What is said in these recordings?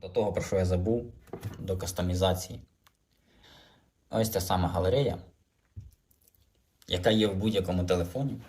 До того, про що я забув, до кастомізації. Ось та сама галерея, яка є в будь-якому телефоні,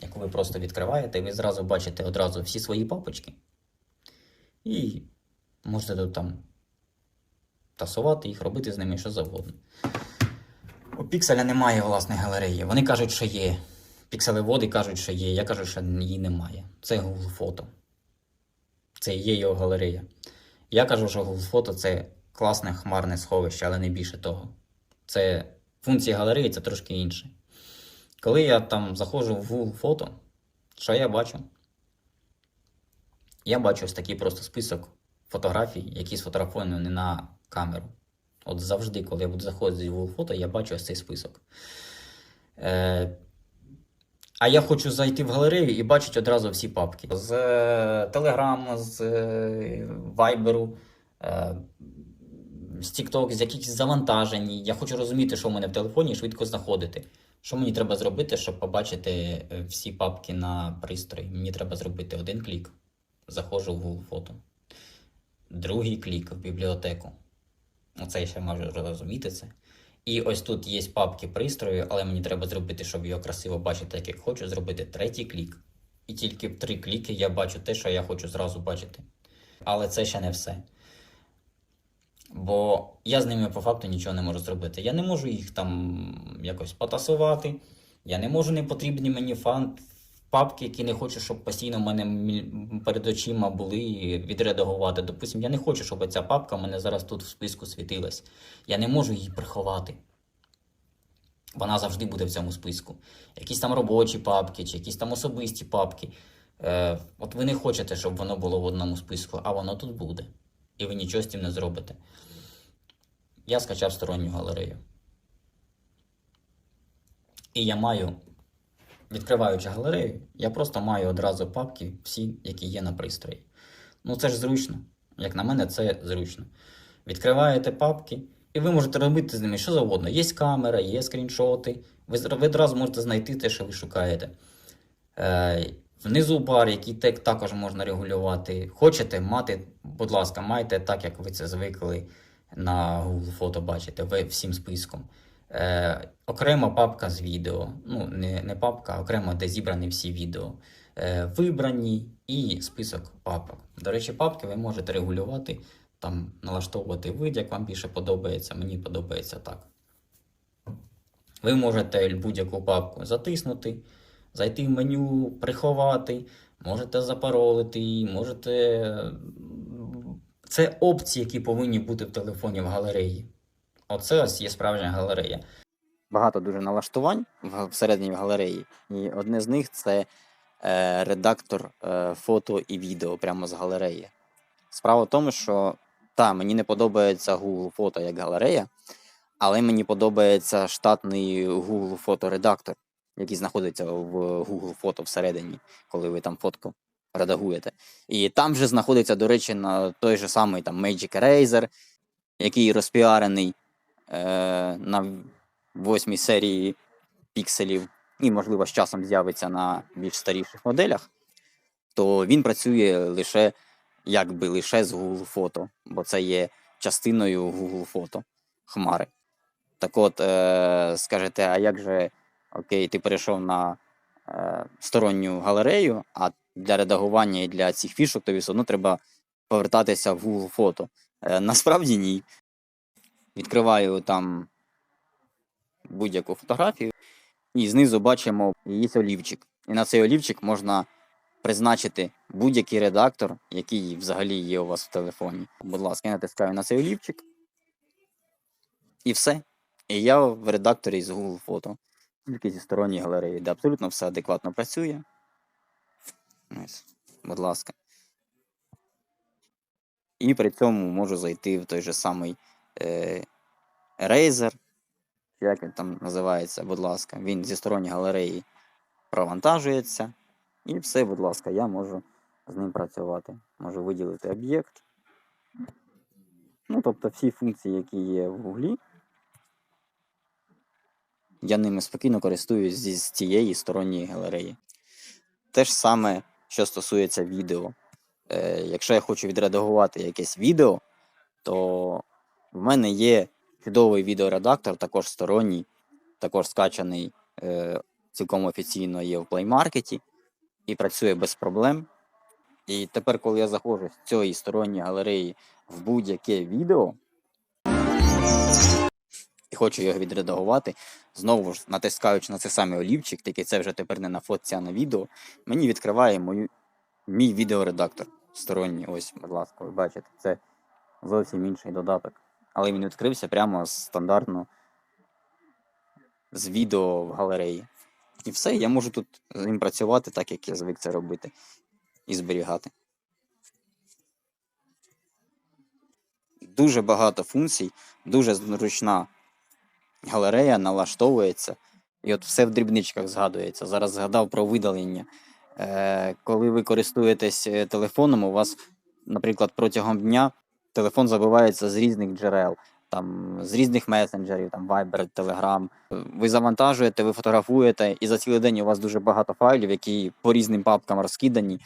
яку ви просто відкриваєте, і ви зразу бачите одразу всі свої папочки. І можете тут там тасувати їх, робити з ними що завгодно. У Пікселя немає власної галереї. Вони кажуть, що є. Пікселеводи кажуть, що є. Я кажу, що її немає. Це Google фото. Це є його галерея. Я кажу, що Google Фото це класне хмарне сховище, але не більше того. Це функції галереї це трошки інше. Коли я там заходжу в Google Фото, що я бачу? Я бачу ось такий просто список фотографій, які сфотографовані на камеру. От завжди, коли я буду заходити в Google Фото, я бачу ось цей список. Е, а я хочу зайти в галерею і бачити одразу всі папки. З Телеграму, з е, Вайберу, е, з TikTok, з якихось завантажень. Я хочу розуміти, що в мене в телефоні, і швидко знаходити. Що мені треба зробити, щоб побачити е, всі папки на пристрої? Мені треба зробити один клік. Заходжу в Google Фото. Другий клік в бібліотеку. Оце я ще можу розуміти це. І ось тут є папки пристрою, але мені треба зробити, щоб його красиво бачити, так як хочу, зробити третій клік. І тільки в три кліки я бачу те, що я хочу зразу бачити. Але це ще не все. Бо я з ними по факту нічого не можу зробити. Я не можу їх там якось потасувати. Я не можу непотрібні мені фан папки, які не хочу, щоб постійно в мене перед очима були відредагувати. Допустим, я не хочу, щоб ця папка в мене зараз тут в списку світилась. Я не можу її приховати. Вона завжди буде в цьому списку. Якісь там робочі папки, чи якісь там особисті папки. Е, от ви не хочете, щоб воно було в одному списку, а воно тут буде. І ви нічого з цим не зробите. Я скачав сторонню галерею. І я маю, відкриваючи галерею, я просто маю одразу папки, всі, які є на пристрої. Ну це ж зручно. Як на мене, це зручно. Відкриваєте папки, і ви можете робити з ними що завгодно. Є камера, є скріншоти. Ви, одразу можете знайти те, що ви шукаєте. Е, внизу бар, який тег також можна регулювати. Хочете мати, будь ласка, майте так, як ви це звикли на Google Фото бачите, ви всім списком. Е, окрема папка з відео. Ну, не, не папка, а окремо, де зібрані всі відео. Е, вибрані і список папок. До речі, папки ви можете регулювати, там налаштовувати вид, як вам більше подобається. Мені подобається так. Ви можете будь-яку папку затиснути, зайти в меню, приховати, можете запаролити її, можете. Це опції, які повинні бути в телефоні в галереї. Оце ось є справжня галерея. Багато дуже налаштувань всередині галереї. І одне з них це е, редактор е, фото і відео прямо з галереї. Справа в тому, що та, мені не подобається Google Фото як галерея, але мені подобається штатний Google фоторедактор, який знаходиться в Google Фото всередині, коли ви там фотку редагуєте. І там же знаходиться, до речі, на той же самий там Magic Eraser, який розпіарений е, на восьмій серії пікселів, і, можливо, з часом з'явиться на більш старіших моделях, то він працює лише якби лише з Google Фото, бо це є частиною Google Фото хмари. Так от, е, скажете, а як же окей, ти перейшов на е, сторонню галерею, а для редагування і для цих фішок тобі все одно треба повертатися в Google Фото. Е, насправді ні. Відкриваю там будь-яку фотографію, і знизу бачимо її олівчик. І на цей олівчик можна призначити будь-який редактор, який взагалі є у вас в телефоні. Будь ласка, я натискаю на цей олівчик. І все. І я в редакторі з Google Фото. Тільки зі сторонньої галереї, де абсолютно все адекватно працює. Будь ласка. І при цьому можу зайти в той же самий е, Razer, як він там називається, будь ласка. Він зі сторонньої галереї провантажується. І все, будь ласка, я можу з ним працювати. Можу виділити об'єкт. Ну, тобто всі функції, які є в Гуглі, я ними спокійно користуюсь зі з цієї сторонньої галереї. Те ж саме, що стосується відео. Е, якщо я хочу відредагувати якесь відео, то в мене є чудовий відеоредактор, також сторонній, також скачаний е, цілком офіційно є в Play Market і працює без проблем. І тепер, коли я заходжу з цієї сторонньої галереї в будь-яке відео і хочу його відредагувати, знову ж натискаючи на цей самий олівчик, тільки це вже тепер не на фотці, а на відео, мені відкриває мою, мій відеоредактор сторонній. Ось, будь ласка, ви бачите, це зовсім інший додаток. Але він відкрився прямо стандартно з відео в галереї. І все, я можу тут з ним працювати так, як я звик це робити, і зберігати. Дуже багато функцій, дуже зручна галерея налаштовується, і от все в дрібничках згадується. Зараз згадав про видалення. Е, коли ви користуєтесь е, телефоном, у вас, наприклад, протягом дня телефон забивається з різних джерел, там, з різних месенджерів, там Viber, Telegram. Ви завантажуєте, ви фотографуєте, і за цілий день у вас дуже багато файлів, які по різним папкам розкидані.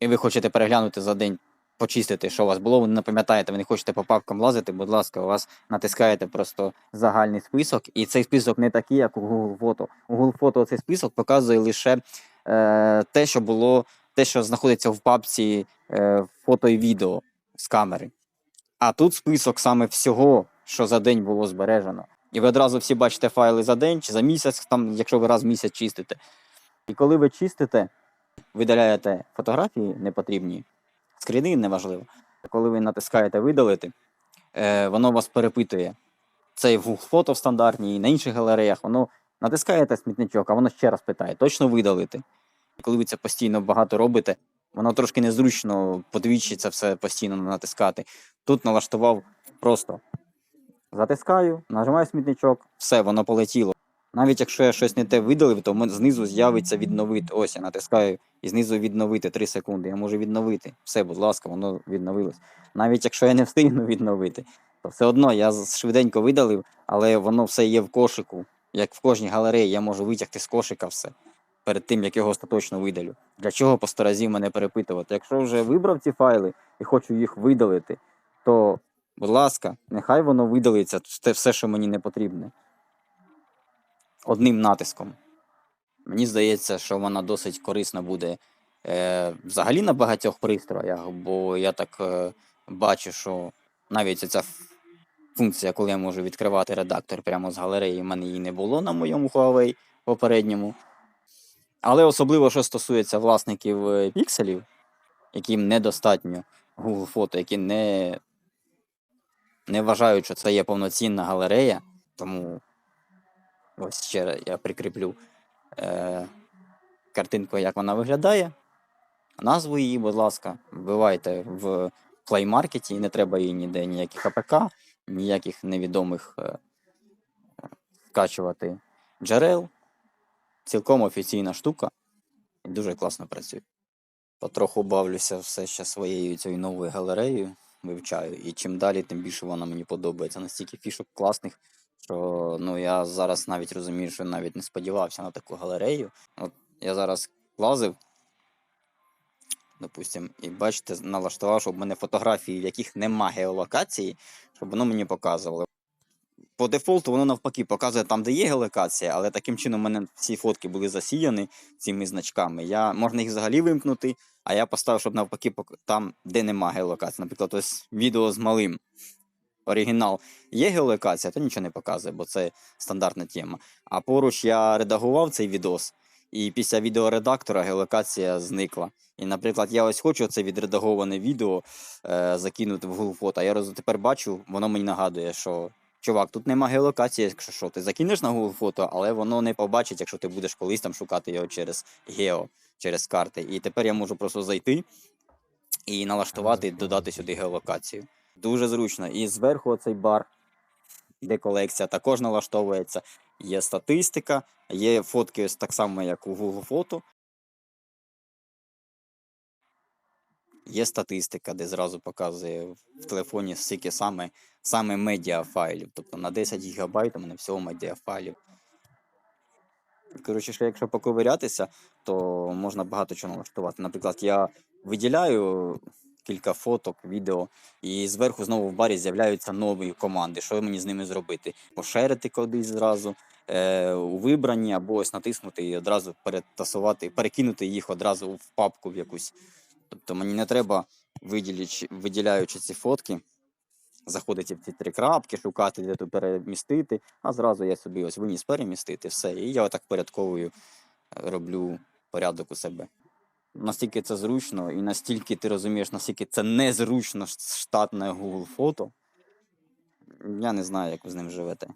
І ви хочете переглянути за день, почистити, що у вас було, ви не пам'ятаєте, ви не хочете по папкам лазити, будь ласка, у вас натискаєте просто загальний список, і цей список не такий, як у Google Фото. У Google Фото цей список показує лише е, те, що було, те, що знаходиться в папці е, фото і відео з камери. А тут список саме всього, що за день було збережено. І ви одразу всі бачите файли за день чи за місяць, там, якщо ви раз в місяць чистите. І коли ви чистите, видаляєте фотографії непотрібні, скріни неважливо. Коли ви натискаєте видалити, е, воно вас перепитує. Це і в фото в стандартній, і на інших галереях, воно натискаєте смітничок, а воно ще раз питає, точно видалити. Коли ви це постійно багато робите, воно трошки незручно подвічі це все постійно натискати. Тут налаштував просто затискаю, нажимаю смітничок, все, воно полетіло. Навіть якщо я щось не те видалив, то знизу з'явиться відновити. Ось я натискаю і знизу відновити 3 секунди. Я можу відновити. Все, будь ласка, воно відновилось. Навіть якщо я не встигну відновити, то все одно я швиденько видалив, але воно все є в кошику. Як в кожній галереї, я можу витягти з кошика все перед тим, як його остаточно видалю. Для чого по сто разів мене перепитувати? Якщо вже вибрав ці файли і хочу їх видалити, то, будь ласка, нехай воно видалиться, те все, що мені не потрібне. Одним натиском. Мені здається, що вона досить корисна буде е, взагалі на багатьох пристроях, бо я так е, бачу, що навіть ця функція, коли я можу відкривати редактор прямо з галереї, в мене її не було на моєму Huawei попередньому. Але особливо, що стосується власників е, пікселів, яким недостатньо Google фото, які не, не вважають, що це є повноцінна галерея, тому ось ще я прикріплю е, картинку, як вона виглядає. Назву її, будь ласка, вбивайте в Play Market, і не треба їй ніде ніяких АПК, ніяких невідомих е, скачувати джерел. Цілком офіційна штука і дуже класно працює. Потроху бавлюся все ще своєю цією новою галереєю, вивчаю, і чим далі, тим більше вона мені подобається. Настільки фішок класних, що ну, я зараз навіть розумію, що навіть не сподівався на таку галерею. От я зараз лазив, допустим, і бачите, налаштував, щоб в мене фотографії, в яких нема геолокації, щоб воно мені показувало. По дефолту воно навпаки показує там, де є геолокація, але таким чином у мене всі фотки були засіяні цими значками. Я, можна їх взагалі вимкнути, а я поставив, щоб навпаки там, де нема геолокації. Наприклад, ось відео з малим. Оригінал є геолокація, то нічого не показує, бо це стандартна тема. А поруч я редагував цей відос, і після відеоредактора геолокація зникла. І, наприклад, я ось хочу це відредаговане відео е, закинути в Google фото. а Я роз... тепер бачу, воно мені нагадує, що чувак, тут нема геолокації, якщо що, ти закинеш на Google фото, але воно не побачить, якщо ти будеш колись там шукати його через гео, через карти. І тепер я можу просто зайти і налаштувати, додати сюди геолокацію. Дуже зручно. І зверху оцей бар, де колекція, також налаштовується. Є статистика, є фотки ось так само, як у Google фото. Є статистика, де зразу показує в телефоні скільки саме, саме медіафайлів. Тобто на 10 ГБ у мене всього медіафайлів. Коротше, ще якщо поковирятися, то можна багато чого налаштувати. Наприклад, я виділяю кілька фоток, відео, і зверху знову в барі з'являються нові команди. Що мені з ними зробити? Пошерити кудись зразу е, у вибранні, або ось натиснути і одразу перетасувати, перекинути їх одразу в папку в якусь. Тобто мені не треба, виділяючи ці фотки, заходити в ці три крапки, шукати, де тут перемістити, а зразу я собі ось виніс перемістити, все. І я отак порядковую, е, роблю порядок у себе. Настільки це зручно, і настільки ти розумієш, наскільки це незручно штатне Google фото. Я не знаю, як ви з ним живете.